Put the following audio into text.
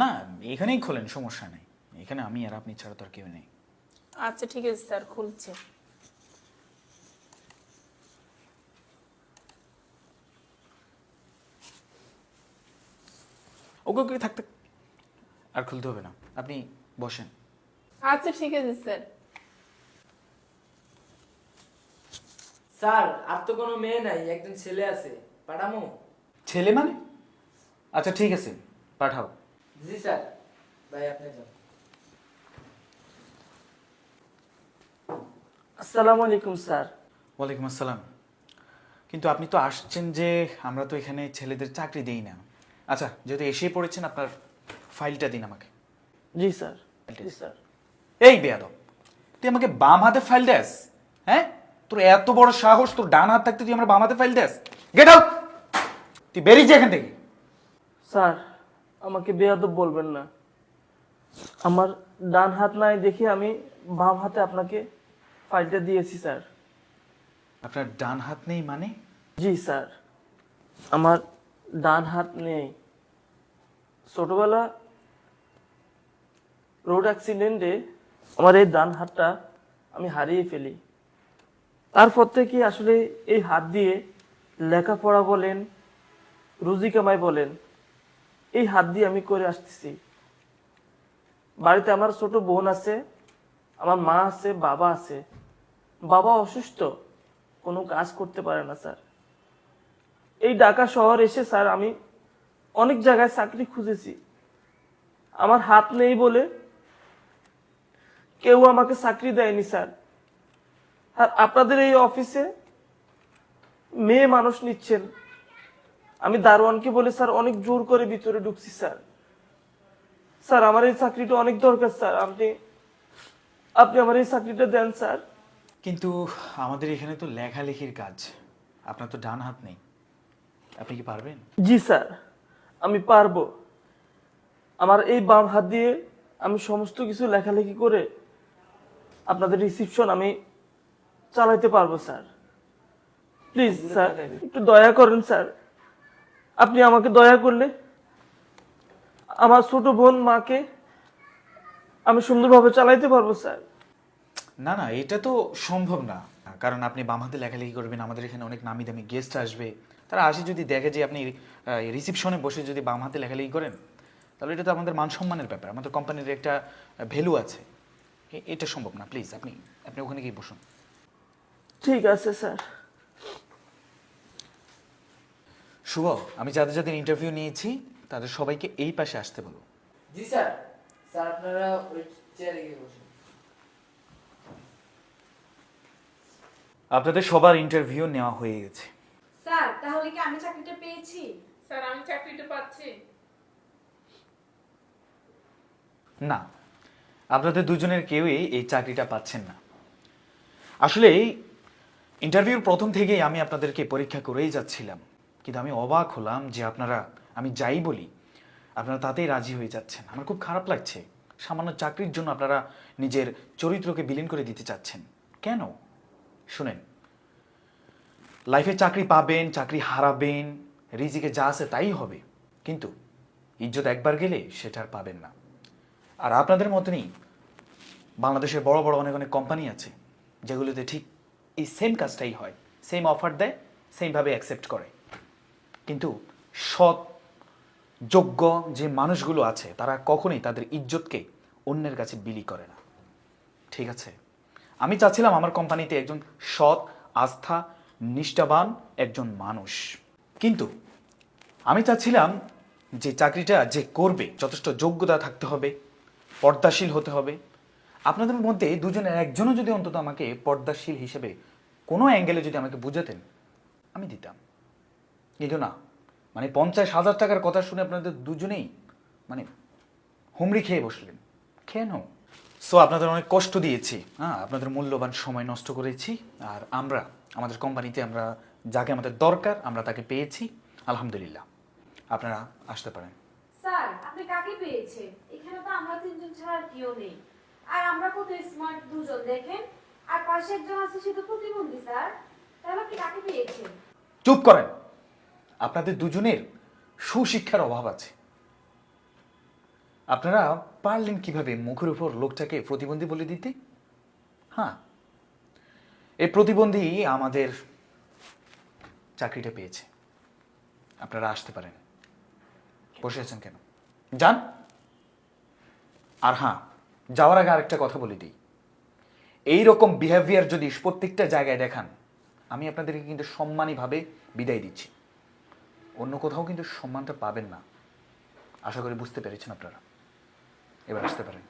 না এখানেই খোলেন সমস্যা নেই। এখানে আমি আর আপনি ছাড়া তো আর কেউ নেই। আচ্ছা ঠিক আছে স্যার খুলছে। ওকে ওকে থাকতে আর খুলতে হবে না। আপনি বসেন। আচ্ছা ঠিক আছে স্যার। স্যার আর তো কোনো মেয়ে নাই একজন ছেলে আছে। পাঠামো। ছেলে মানে? আচ্ছা ঠিক আছে পাঠাও। জি স্যার। ভাই আপনি যান। আসসালামু আলাইকুম স্যার। ওয়ালাইকুম আসসালাম। কিন্তু আপনি তো আসছেন যে আমরা তো এখানে ছেলেদের চাকরি দেই না। আচ্ছা যেহেতু এসেই পড়েছেন আপনার ফাইলটা দিন আমাকে। জি স্যার। জি স্যার। এই বেয়াদব তুই আমাকে বাম হাতে ফাইল দেস হ্যাঁ? তোর এত বড় সাহস তোর ডান হাত থাকতে তুই আমার বাম হাতে ফাইল দেস। গেট আউট তুই বেরিয়ে যা এখান থেকে। স্যার। আমাকে বেয়াদব বলবেন না। আমার ডান হাত নাই দেখে আমি বাম হাতে আপনাকে ফাইলটা দিয়েছি স্যার। আপনার ডান হাত নেই মানে? জি স্যার। আমার ডান হাত নেই। ছোটবেলা রোড অ্যাক্সিডেন্টে আমার এই ডান হাতটা আমি হারিয়ে ফেলি। তারপর থেকে আসলে এই হাত দিয়ে লেখাপড়া বলেন রুজি কামাই বলেন এই হাত দিয়ে আমি করে আসতেছি। বাড়িতে আমার ছোট বোন আছে, আমার মা আছে, বাবা আছে। বাবা অসুস্থ, কোনো কাজ করতে পারে না, স্যার। এই ঢাকা শহর এসে, স্যার, আমি অনেক জায়গায় চাকরি খুঁজেছি। আমার হাত নেই বলে কেউ আমাকে চাকরি দেয়নি, স্যার। আর আপনাদের এই অফিসে মেয়ে মানুষ নিচ্ছেন আমি দারোয়ানকে বলে স্যার অনেক জোর করে ভিতরে ঢুকছি স্যার। স্যার আমার এই চাকরিটা অনেক দরকার স্যার। আপনি আপনি আমার এই চাকরিটা দেন স্যার। কিন্তু আমাদের এখানে তো লেখালেখির কাজ। আপনার তো ডান হাত নেই। আপনি কি পারবেন? জি স্যার আমি পারব। আমার এই বাম হাত দিয়ে আমি সমস্ত কিছু লেখালেখি করে আপনাদের রিসিপশন আমি চালাইতে পারব স্যার। প্লিজ স্যার একটু দয়া করেন স্যার। আপনি আমাকে দয়া করলে। আমার ছোট বোন মাকে আমি সুন্দরভাবে চালাইতে পারব স্যার। না না এটা তো সম্ভব না। কারণ আপনি বাম হাতে লেখালেখি করবেন আমাদের এখানে অনেক নামি দামি গেস্ট আসবে। তারা আসে যদি দেখে যে আপনি রিসিপশনে বসে যদি বাম হাতে লেখালেখি করেন তাহলে এটা তো আমাদের মান সম্মানের ব্যাপার। আমাদের কোম্পানির একটা ভ্যালু আছে। এটা সম্ভব না প্লিজ আপনি আপনি ওখানে গিয়ে বসুন। ঠিক আছে স্যার। শুভ আমি যাদের যাদের ইন্টারভিউ নিয়েছি তাদের সবাইকে এই পাশে আসতে বলো জি স্যার স্যার আপনারা ওই চেয়ারে গিয়ে বসুন। আপনাদের সবার ইন্টারভিউ নেওয়া হয়ে গেছে। স্যার তাহলে কি আমি চাকরিটা পেয়েছি? স্যার আমি চাকরিটা পাচ্ছি। না আপনাদের দুজনের কেউই এই চাকরিটা পাচ্ছেন না। আসলে ইন্টারভিউর প্রথম থেকেই আমি আপনাদেরকে পরীক্ষা করেই যাচ্ছিলাম। কিন্তু আমি অবাক হলাম যে আপনারা, আমি যাই বলি, আপনারা তাতেই রাজি হয়ে যাচ্ছেন। আমার খুব খারাপ লাগছে। সামান্য চাকরির জন্য আপনারা নিজের চরিত্রকে বিলীন করে দিতে চাচ্ছেন। কেন? শুনেন, লাইফে চাকরি পাবেন, চাকরি হারাবেন, রিজিকে যা আছে তাই হবে। কিন্তু ইজ্জত একবার গেলে সেটা আর পাবেন না। আর আপনাদের মতনই বাংলাদেশের বড় বড় অনেক অনেক কোম্পানি আছে, যেগুলোতে ঠিক এই সেম কাজটাই হয়। সেম অফার দেয় সেমভাবে অ্যাকসেপ্ট করে। কিন্তু সৎ, যোগ্য যে মানুষগুলো আছে, তারা কখনোই তাদের ইজ্জতকে অন্যের কাছে বিলি করে না। ঠিক আছে? আমি চাচ্ছিলাম আমার কোম্পানিতে একজন সৎ, আস্থা, নিষ্ঠাবান একজন মানুষ। কিন্তু আমি চাচ্ছিলাম যে চাকরিটা যে করবে, যথেষ্ট যোগ্যতা থাকতে হবে, পর্দাশীল হতে হবে। আপনাদের মধ্যে দুজনের একজনও যদি অন্তত আমাকে পর্দাশীল হিসেবে কোনো অ্যাঙ্গেলে যদি আমাকে বুঝাতেন, আমি দিতাম। কিন্তু না। মানে পঞ্চাশ হাজার টাকার কথা শুনে আপনাদের দুজনেই মানে হুমড়ি খেয়ে বসলেন। কেন সো আপনাদের অনেক কষ্ট দিয়েছি। হ্যাঁ আপনাদের মূল্যবান সময় নষ্ট করেছি। আর আমরা আমাদের কোম্পানিতে আমরা যাকে আমাদের দরকার আমরা তাকে পেয়েছি। আলহামদুলিল্লাহ। আপনারা আসতে পারেন। স্যার আপনি কাকে পেয়েছেন? এখানে তো আমরা তিনজন ছাড়া কেউ নেই। আর আমরা কত স্মার্ট দুজন দেখেন? আর পাশে একজন আছে সে তো প্রতিবন্ধী স্যার। তাহলে আপনি কাকে পেয়েছেন? চুপ করেন। আপনাদের দুজনের সুশিক্ষার অভাব আছে। আপনারা পারলেন কীভাবে মুখের উপর লোকটাকে প্রতিবন্ধী বলে দিতে? হ্যাঁ এই প্রতিবন্ধী আমাদের চাকরিটা পেয়েছে। আপনারা আসতে পারেন। বসে আছেন কেন? যান। আর হ্যাঁ যাওয়ার আগে আরেকটা কথা বলে দিই। এই রকম বিহেভিয়ার যদি প্রত্যেকটা জায়গায় দেখান, আমি আপনাদেরকে কিন্তু সম্মানীভাবে বিদায় দিচ্ছি। অন্য কোথাও কিন্তু সম্মানটা পাবেন না। আশা করি বুঝতে পেরেছেন আপনারা। এবার আসতে পারেন।